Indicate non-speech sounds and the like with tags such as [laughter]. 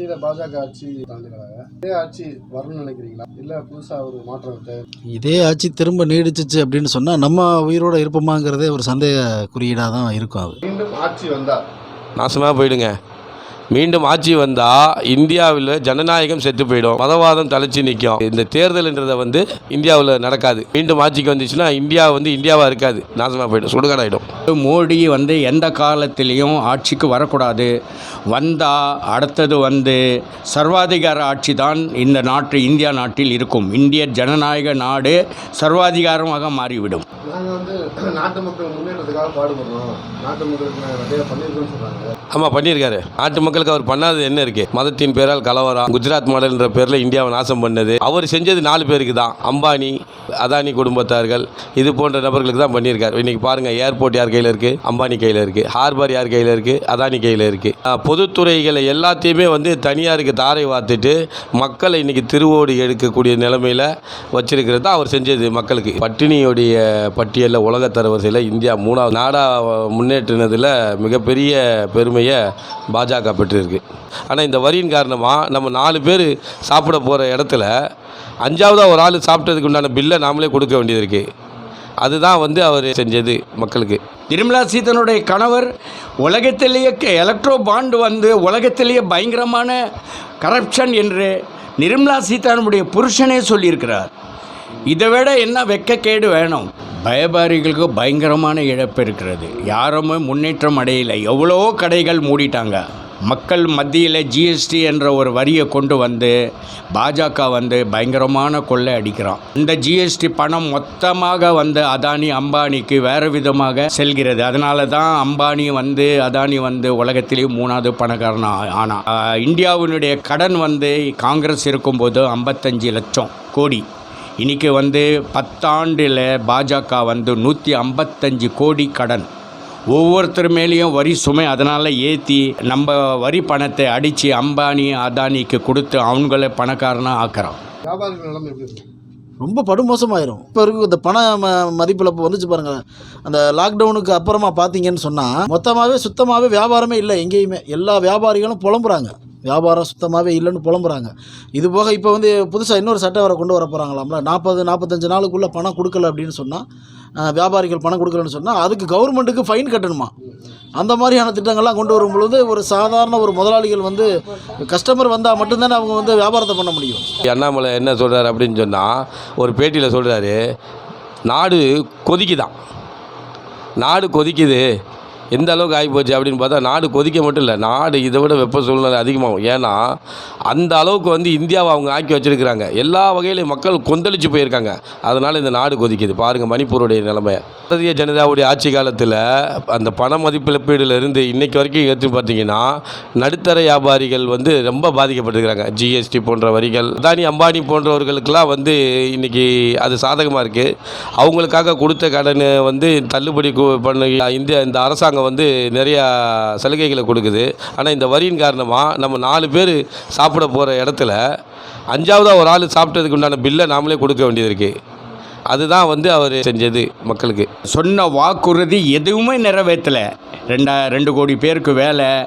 மத்தியில பாஜக ஆட்சி தாண்டுகிறாங்க. இதே ஆட்சி வரணும்னு நினைக்கிறீங்களா? இல்ல புதுசா ஒரு மாற்றம் இதே ஆட்சி திரும்ப நீடிச்சிச்சு அப்படின்னு சொன்னால் நம்ம உயிரோட இருப்போமாங்கிறதே ஒரு சந்தேக குறியீடாக தான் இருக்கும் அது. மீண்டும் ஆட்சி வந்தா நாசமாக போயிடுங்க. மீண்டும் ஆட்சி வந்தால் இந்தியாவில் ஜனநாயகம் செத்து போயிடும். மதவாதம் தலைச்சி நிற்கும். இந்த தேர்தல்ன்றதை வந்து இந்தியாவில் நடக்காது. மீண்டும் ஆட்சிக்கு வந்துச்சுன்னா இந்தியா வந்து இந்தியாவாக இருக்காது. நாசமாக போயிடும். சுடுகாடாயிடும். மோடி வந்து எந்த காலத்திலையும் ஆட்சிக்கு வரக்கூடாது. வந்தால் அடுத்தது வந்து சர்வாதிகார ஆட்சி தான் இந்த நாட்டு இந்தியா நாட்டில் இருக்கும். இந்திய ஜனநாயக நாடு சர்வாதிகாரமாக மாறிவிடும். நாங்கள் வந்து [clears throat] நாட்டு மக்கள் முன்னேற்றத்துக்காக பாடுபடுறோம். நாட்டு மக்களுக்கு நாங்கள் நிறைய பண்ணியிருக்கோம்னு சொல்கிறாங்க ஆமாம் பண்ணியிருக்காரு. நாட்டு மக்களுக்கு அவர் பண்ணாதது என்ன இருக்கு? மதத்தின் பேரால் கலவரம் குஜராத் மாடல்ன்ற பேரில் இந்தியாவை நாசம் பண்ணது. அவர் செஞ்சது நாலு பேருக்கு தான். அம்பானி அதானி குடும்பத்தார்கள் இது போன்ற நபர்களுக்கு தான் பண்ணியிருக்காரு. இன்னைக்கு பாருங்கள் ஏர்போர்ட் யார் கையில் இருக்குது அம்பானி கையில் இருக்குது ஹார்பர் யார் கையில் இருக்குது அதானி கையில் இருக்குது பொதுத்துறைகளை எல்லாத்தையுமே வந்து தனியாருக்கு தாரை வார்த்துட்டு மக்களை இன்னைக்கு திருவோடு எடுக்கக்கூடிய நிலைமையில் வச்சிருக்கிறது தான் அவர் செஞ்சது மக்களுக்கு. பட்டினியுடைய பட்டியலில் உலக தரவரிசையில் இந்தியா மூணாவது நாடாக முன்னேற்றினதில் மிகப்பெரிய பெருமையை பாஜக பெற்றிருக்கு. ஆனால் இந்த வரியின் காரணமாக நம்ம நாலு பேர் சாப்பிட போகிற இடத்துல அஞ்சாவதாக ஒரு ஆள் சாப்பிட்டதுக்கு உண்டான பில்லை நாமளே கொடுக்க வேண்டியது இருக்குது அதுதான் வந்து அவர் செஞ்சது மக்களுக்கு. நிர்மலா சீதனுடைய கணவர் உலகத்திலேயே எலக்ட்ரோ பாண்டு வந்து உலகத்திலேயே பயங்கரமான கரப்ஷன் என்று நிர்மலா சீதானுடைய புருஷனே சொல்லியிருக்கிறார். இதை விட என்ன வெக்கக்கேடு வேணும்? வியாபாரிகளுக்கு பயங்கரமான இழப்பு இருக்கிறது. யாருமே முன்னேற்றம் அடையலை. எவ்வளோ கடைகள் மூடிட்டாங்க. மக்கள் மத்தியில் ஜிஎஸ்டி என்ற ஒரு வரியை கொண்டு வந்து பாஜக வந்து பயங்கரமான கொள்ளை அடிக்கிறான். இந்த ஜிஎஸ்டி பணம் மொத்தமாக வந்து அதானி அம்பானிக்கு வேறு விதமாக செல்கிறது. அதனால தான் அம்பானி வந்து அதானி வந்து உலகத்திலேயே மூணாவது பணக்காரன் ஆனால் இந்தியாவினுடைய கடன் வந்து காங்கிரஸ் இருக்கும்போது ஐம்பத்தஞ்சு லட்சம் கோடி. இன்னைக்கு வந்து பத்தாண்டில் பாஜக வந்து நூற்றி ஐம்பத்தஞ்சு கோடி கடன். ஒவ்வொருத்தர் மேலேயும் வரி சுமை அதனால் ஏற்றி நம்ம வரி பணத்தை அடித்து அம்பானி அதானிக்கு கொடுத்து அவங்கள பணக்காரனாக இருக்கு? ரொம்ப படுமோசமாயிரும். இப்போ இருக்கு இந்த பண ம மதிப்பில் இப்போ வந்துச்சு பாருங்க. அந்த லாக்டவுனுக்கு அப்புறமா பார்த்தீங்கன்னு சொன்னால் மொத்தமாகவே சுத்தமாகவே வியாபாரமே இல்லை எங்கேயுமே. எல்லா வியாபாரிகளும் புலம்புறாங்க. வியாபாரம் சுத்தமாகவே இல்லைன்னு புலம்புறாங்க. இது போக இப்போ வந்து புதுசாக இன்னொரு சட்டம் வர கொண்டு வர போகிறாங்களாம்ல நாற்பது நாற்பத்தஞ்சு நாளுக்குள்ளே பணம் கொடுக்கல அப்படின்னு சொன்னால் வியாபாரிகள் பணம் கொடுக்கலன்னு சொன்னால் அதுக்கு கவர்மெண்ட்டுக்கு ஃபைன் கட்டணுமா? அந்த மாதிரியான திட்டங்கள்லாம் கொண்டு வரும் பொழுது ஒரு சாதாரண ஒரு முதலாளிகள் வந்து கஸ்டமர் வந்தால் மட்டும்தானே அவங்க வந்து வியாபாரத்தை பண்ண முடியும். அண்ணாமலை என்ன சொல்கிறார் அப்படின்னு சொன்னால் ஒரு பேட்டியில் சொல்கிறாரு நாடு கொதிக்குதான். நாடு கொதிக்குது. எந்த அளவுக்கு ஆகிப்போச்சு அப்படின்னு பார்த்தா நாடு கொதிக்க மட்டும் இல்லை நாடு இதை விட வெப்ப சூழ்நிலை அதிகமாகும். ஏன்னா அந்த அளவுக்கு வந்து இந்தியாவை அவங்க ஆக்கி வச்சிருக்கிறாங்க. எல்லா வகையிலையும் மக்கள் கொந்தளிச்சு போயிருக்காங்க. அதனால் இந்த நாடு கொதிக்குது. பாருங்கள் மணிப்பூருடைய நிலைமை. பாரதிய ஜனதாவுடைய ஆட்சி காலத்தில் அந்த பண மதிப்பிழப்பீடுலேருந்து இன்றைக்கு இன்னைக்கு வரைக்கும் எடுத்து பார்த்தீங்கன்னா நடுத்தர வியாபாரிகள் வந்து ரொம்ப பாதிக்கப்பட்டிருக்கிறாங்க. ஜிஎஸ்டி போன்ற வரிகள் அதானி அம்பானி போன்றவர்களுக்கெல்லாம் வந்து இன்றைக்கி அது சாதகமாக இருக்குது அவங்களுக்காக கொடுத்த கடனை வந்து தள்ளுபடி பண்ண இந்திய இந்த அரசாங்கம் வந்து நிறையா சலுகைகளை கொடுக்குது. ஆனால் இந்த வரியின் காரணமாக நம்ம நாலு பேர் சாப்பிட போகிற இடத்துல அஞ்சாவதாக ஒரு ஆள் சாப்பிட்டதுக்கு உண்டான பில்லை நாமளே கொடுக்க வேண்டியது இருக்குது அதுதான் வந்து அவர் செஞ்சது மக்களுக்கு. சொன்ன வாக்குறுதி எதுவுமே நிறைவேற்றலை. ரெண்டா ரெண்டு கோடி பேருக்கு வேலை.